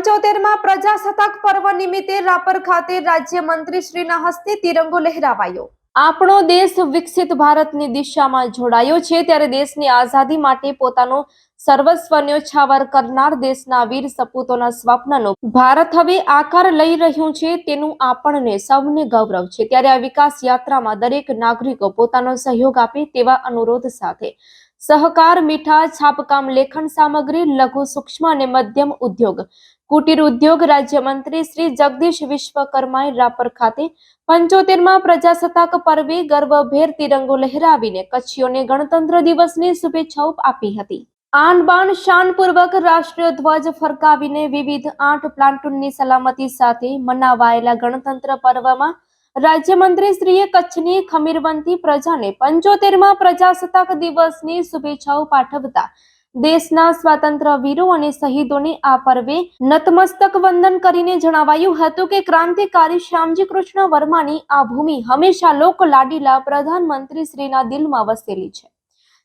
પંચોતેરમાં પ્રજાસત્તાક પર્વ નિમિત્તે રાપર ખાતે રાજ્યમંત્રીશ્રીના હસ્તે તિરંગો લહેરાવાયો. આપણો દેશ વિકસિત ભારતની દિશામાં જોડાયો છે ત્યારે દેશની આઝાદી માટે પોતાનો સર્વસ્વ ન્યોછાવર કરનાર દેશના વીર સપૂતોના સ્વપ્નનો ભારત હવે આકાર લઈ રહ્યું છે તેનું આપણને સૌને ગૌરવ છે. ત્યારે આ વિકાસ યાત્રામાં દરેક નાગરિકો પોતાનો સહયોગ આપે તેવા અનુરોધ સાથે સહકાર મીઠા છાપકામ, લેખન સામગ્રી, લઘુ સૂક્ષ્મ અને મધ્યમ ઉદ્યોગ. કુટીર ઉદ્યોગ રાજ્યમંત્રી શ્રી જગદીશ વિશ્વકર્માએ રાપર ખાતે પંચોતેરમાં પ્રજાસત્તાક પર્વે ગર્વભેર તિરંગો લહેરાવીને કચ્છીઓને ગણતંત્ર દિવસની શુભેચ્છાઓ આપી હતી. આન બાન શાનપૂર્વક રાષ્ટ્રીય ધ્વજ ફરકાવીને વિવિધ આઠ પ્લાન્ટૂનની સલામતી સાથે મનાવાયેલા ગણતંત્ર પર્વમાં રાજ્યમંત્રી શ્રીએ કચ્છની ખમીરવંતી પ્રજાને પંચોતેરમાં પ્રજાસત્તાક દિવસની શુભેચ્છાઓ પાઠવતા દેશના સ્વાતંત્ર્ય વીરો અને શહીદોને આ પર્વે નતમસ્તક વંદન કરીને જણાવાયું હતું કે ક્રાંતિકારી શ્યામજી કૃષ્ણ વર્માની આ ભૂમિ હંમેશા લોક લાડીલા પ્રધાનમંત્રી શ્રીના દિલમાં વસેલી છે.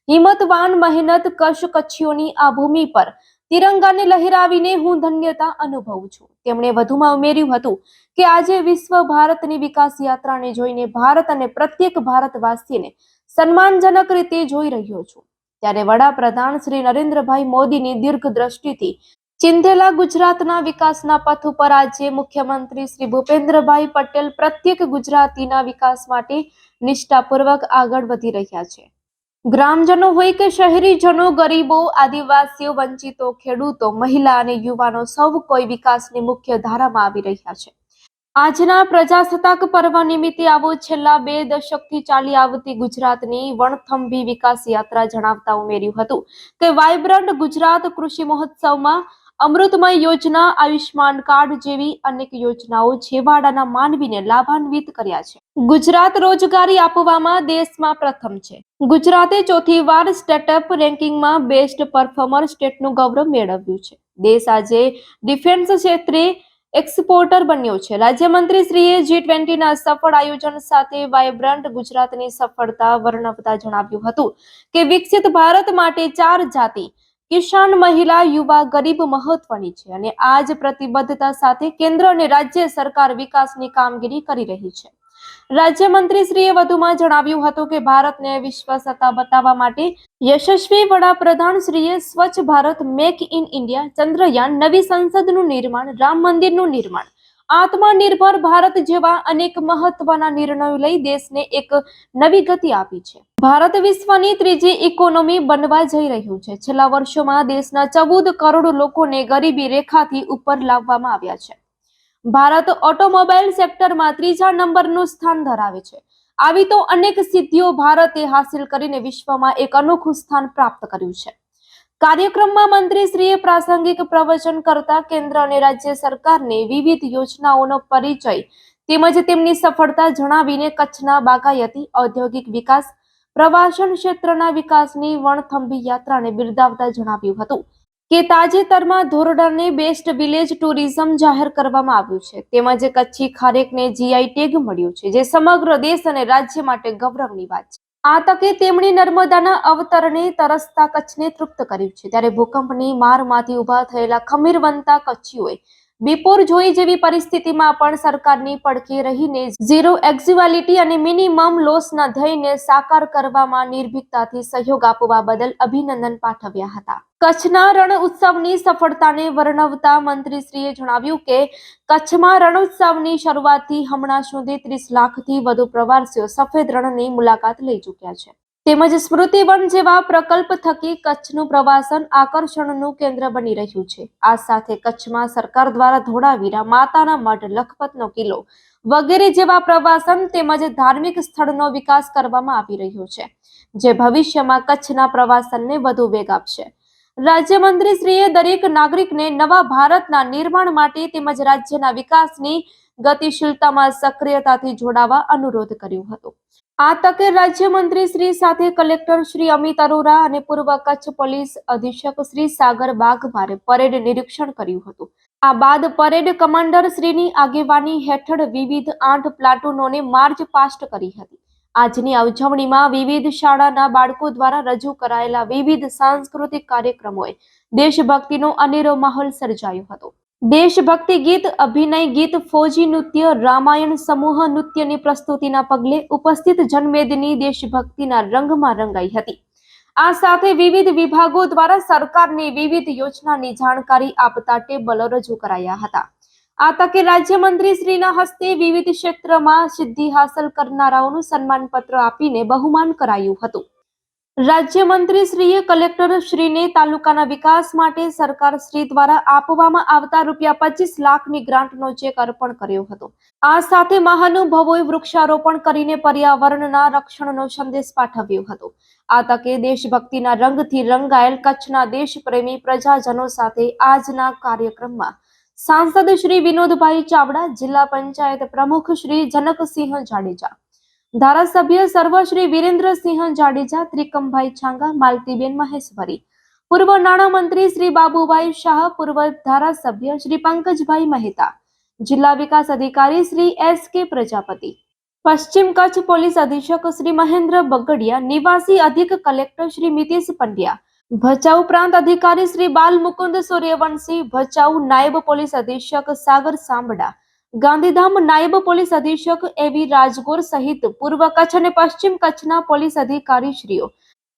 હિંમતવાન મહેનત કશ કચ્છીઓની આ ભૂમિ પર તિરંગાને લહેરાવીને હું ધન્યતા અનુભવું છું. તેમણે વધુમાં ઉમેર્યું હતું કે આજે વિશ્વ ભારતની વિકાસ યાત્રાને જોઈને ભારત અને પ્રત્યેક ભારતવાસીને સન્માનજનક રીતે જોઈ રહ્યો છું. ત્યારે વડાપ્રધાન શ્રી નરેન્દ્રભાઈ મોદીની દીર્ઘ દ્રષ્ટિથી ચિંધેલા ગુજરાતના વિકાસના પથ ઉપર આજે મુખ્યમંત્રી શ્રી ભૂપેન્દ્રભાઈ પટેલ પ્રત્યેક ગુજરાતીના વિકાસ માટે નિષ્ઠાપૂર્વક આગળ વધી રહ્યા છે. ગ્રામજનો હોય કે શહેરીજનો, ગરીબો, આદિવાસીઓ, વંચિતો, ખેડૂતો, મહિલા અને યુવાનો સૌ કોઈ વિકાસની મુખ્ય ધારામાં આવી રહ્યા છે. આજના પ્રજાસત્તાક પર્વ નિમિત્તે આવો છેલ્લા બે દશકથી ચાલી આવતી ગુજરાતની વણથંભી વિકાસ યાત્રા જણાવતા ઉમેર્યું હતું કે વાયબ્રન્ટ ગુજરાત કૃષિ મહોત્સવમાં અમૃતમય યોજના આયુષ્માન કાર્ડ જેવી અનેક યોજનાઓ છેવાડાના માનવીને લાભાન્વિત કર્યા છે. ગુજરાત રોજગારી આપવામાં દેશમાં પ્રથમ છે. ગુજરાતે ચોથી વાર સ્ટેટઅપ રેન્કિંગમાં બેસ્ટ પરફોર્મર સ્ટેટનું ગૌરવ મેળવ્યું છે. દેશ આજે ડિફેન્સ ક્ષેત્રે એક્સપોર્ટર બન્યો છે. રાજ્યમંત્રી શ્રીએ જી ટ્વેન્ટીના સફળ આયોજન સાથે વાયબ્રન્ટ ગુજરાતની સફળતા વર્ણવતા જણાવ્યું હતું કે વિકસિત ભારત માટે ચાર જાતિ કિસાન મહિલા યુવા ગરીબ મહત્વની છે અને આ જ પ્રતિબદ્ધતા સાથે કેન્દ્ર અને રાજ્ય સરકાર વિકાસની કામગીરી કરી રહી છે. રાજ્યમંત્રીશ્રીએ વધુમાં જણાવ્યું હતું કે ભારતને વિશ્વ સત્તા બતાવવા માટે યશસ્વી વડાપ્રધાન શ્રીએ Swachh Bharat make in India Chandrayaan નવી સંસદનું નિર્માણ, રામ મંદિરનું નિર્માણ આત્મનિર્ભર ભારત જેવા અનેક મહત્વના નિર્ણયો લઈ દેશને એક નવી ગતિ આપી છે. ભારત વિશ્વની ત્રીજી ઇકોનોમી બનવા જઈ રહ્યું છે. છેલ્લા વર્ષોમાં દેશના ચૌદ કરોડ લોકોને ગરીબી રેખાથી ઉપર લાવવામાં આવ્યા છે. ભારત ઓટોમોબાઈલ સેક્ટરમાં ત્રીજા નંબરનું સ્થાન ધરાવે છે. આવી તો અનેક સિદ્ધિઓ ભારતે હાંસિલ કરીને વિશ્વમાં એક અનોખું સ્થાન પ્રાપ્ત કર્યું છે. કાર્યક્રમમાં મંત્રીશ્રીએ પ્રાસંગિક પ્રવચન કરતા કેન્દ્ર અને રાજ્ય સરકારને વિવિધ યોજનાઓનો પરિચય તેમજ તેમની સફળતા જણાવીને કચ્છના બાગાયતી ઔદ્યોગિક વિકાસ, પ્રવાસન ક્ષેત્રના વિકાસની વણથંભી યાત્રાને બિરદાવતા જણાવ્યું હતું કે તાજેતરમાં ધોરડોને બેસ્ટ વિલેજ ટુરિઝમ જાહેર કરવામાં આવ્યું છે. તેમજ કચ્છી ખારેકને જીઆઈ ટેગ મળ્યું છે, જે સમગ્ર દેશ અને રાજ્ય માટે ગૌરવની વાત છે. આ તકે તેમણે નર્મદાના અવતરણે તરસતા કચ્છને તૃપ્ત કર્યું છે. ત્યારે ભૂકંપની મારમાંથી ઊભા થયેલા ખમીરવંતા કચ્છીઓએ બિપોર જોઈ જેવી પરિસ્થિતિમાં પણ સરકારની પડખે રહીને ઝીરો એક્ઝિવાલિટી અને મિનિમમ લોસના ધ્યેયને સાકાર કરવામાં નિર્ભીકતાથી સહયોગ આપવા બદલ અભિનંદન પાઠવ્યા હતા. કચ્છના રણ ઉત્સવની સફળતાને વર્ણવતા મંત્રીશ્રીએ જણાવ્યું કે કચ્છમાં રણ ઉત્સવની શરૂઆતથી હમણાં સુધી ત્રીસ લાખથી વધુ પ્રવાસીઓ સફેદ રણની મુલાકાત લઈ ચૂક્યા છે. તેમજ સ્મૃતિવન જેવા પ્રકલ્પ થકી કચ્છનું પ્રવાસન આકર્ષણનું કેન્દ્ર બની રહ્યું છે. આ સાથે કચ્છમાં સરકાર દ્વારા ધોળાવીરા, માતાના મઢ, લખપતનો કિલ્લો વગેરે જેવા પ્રવાસન તેમજ ધાર્મિક સ્થળનો વિકાસ કરવામાં આવી રહ્યો છે, જે ભવિષ્યમાં કચ્છના પ્રવાસનને વધુ વેગ આપશે. રાજ્યમંત્રીશ્રીએ દરેક નાગરિકને નવા ભારતના નિર્માણ માટે તેમજ રાજ્યના વિકાસની ગતિશીલતામાં સક્રિયતાથી જોડાવા અનુરોધ કર્યો હતો. આ તકે રાજ્યમંત્રી શ્રી સાથે કલેક્ટર શ્રી અમિત અરોરા અને પૂર્વ કચ્છ પોલીસ અધિક્ષક શ્રી સાગર બાઘમારે પરેડ નિરીક્ષણ કર્યું હતું. આ બાદ પરેડ કમાન્ડર શ્રીની આગેવાની હેઠળ વિવિધ આઠ પ્લાટુનોને માર્ચ પાસ્ટ કરી હતી. આજની આ ઉજવણીમાં વિવિધ શાળાના બાળકો દ્વારા રજૂ કરાયેલા વિવિધ સાંસ્કૃતિક કાર્યક્રમોએ દેશભક્તિનો અનેરો માહોલ સર્જાયો હતો. દેશભક્તિ ગીત, અભિનય ગીત, ફૌજી નૃત્ય, રામાયણ સમૂહ નૃત્યની પ્રસ્તુતિના પગલે ઉપસ્થિત જનમેદની દેશભક્તિના રંગમાં રંગાઈ હતી. આ સાથે વિવિધ વિભાગો દ્વારા સરકારની વિવિધ યોજનાની જાણકારી આપતા ટેબલો રજૂ કરાયા હતા. આ તકે રાજ્યમંત્રી હસ્તે વિવિધ ક્ષેત્રમાં સિદ્ધિ હાંસલ કરનારાઓનું સન્માનપત્ર આપીને બહુમાન કરાયું હતું. રાજ્યમંત્રી શ્રીએ તાલુકાના વિકાસ માટે સરકાર શ્રી દ્વારા આપવામાં આવતા રૂપિયા પચીસ લાખની ગ્રાન્ટનો ચેક અર્પણ કર્યો હતો. આ સાથે મહાનુભાવોએ વૃક્ષારોપણ કરીને પર્યાવરણના રક્ષણનો સંદેશ પાઠવ્યો હતો. આ તકે દેશભક્તિના રંગથી રંગાયેલ કચ્છના દેશપ્રેમી પ્રજાજનો સાથે આજના કાર્યક્રમમાં સાંસદ શ્રી વિનોદભાઈ ચાવડા, જિલ્લા પંચાયત પ્રમુખ શ્રી જનકસિંહ જાડેજા, ધારાસભ્ય સર્વ શ્રી વિરેન્દ્રસિંહ જાડેજા, ત્રિકમભાઈ છાંગા, માલતીબેન મહેશ્વરી, પૂર્વ નાણામંત્રી શ્રી બાબુભાઈ શાહ, પૂર્વ ધારાસભ્ય શ્રી પંકજભાઈ મહેતા, જિલ્લા વિકાસ અધિકારી શ્રી એસ કે પ્રજાપતિ, પશ્ચિમ કચ્છ પોલીસ અધિક્ષક શ્રી મહેન્દ્ર બગડિયા, નિવાસી અધિક કલેક્ટર શ્રી મિતેશ પંડ્યા ભચાઉ પ્રાંત અધિકારી શ્રી બાલ મુકુંદ સૂર્યવંશી ભચાઉ નાયબ પોલીસ અધિક્ષક સાગર સાંબડા, ગાંધીધામ નાયબ પોલીસ અધિક્ષક એવી રાજગોર સહિત પૂર્વ કચ્છ અને પશ્ચિમ કચ્છના પોલીસ અધિકારીશ્રીઓ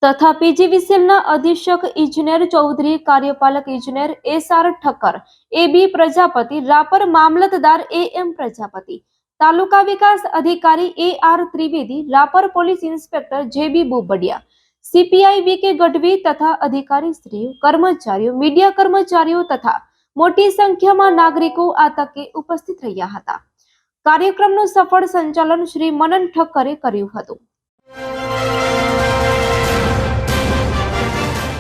તથા પીજીવીસીએલના અધિક્ષક ઇજનેર ચૌધરી, કાર્યપાલક ઇજનેર S R Thakkar A B Prajapati, Rapar Mamlatdar A M Prajapati, તાલુકા વિકાસ અધિકારી A R Trivedi, Rapar police inspector J B Bobadiya CPI વી કે ગઢવી તથા અધિકારી સ્ત્રીઓ કર્મચારીઓ, મીડિયા કર્મચારીઓ તથા મોટી સંખ્યામાં નાગરિકો આ તકે ઉપસ્થિત રહ્યા હતા. કાર્યક્રમનું સફળ સંચાલન શ્રી મનન ઠક્કરે કર્યું હતું.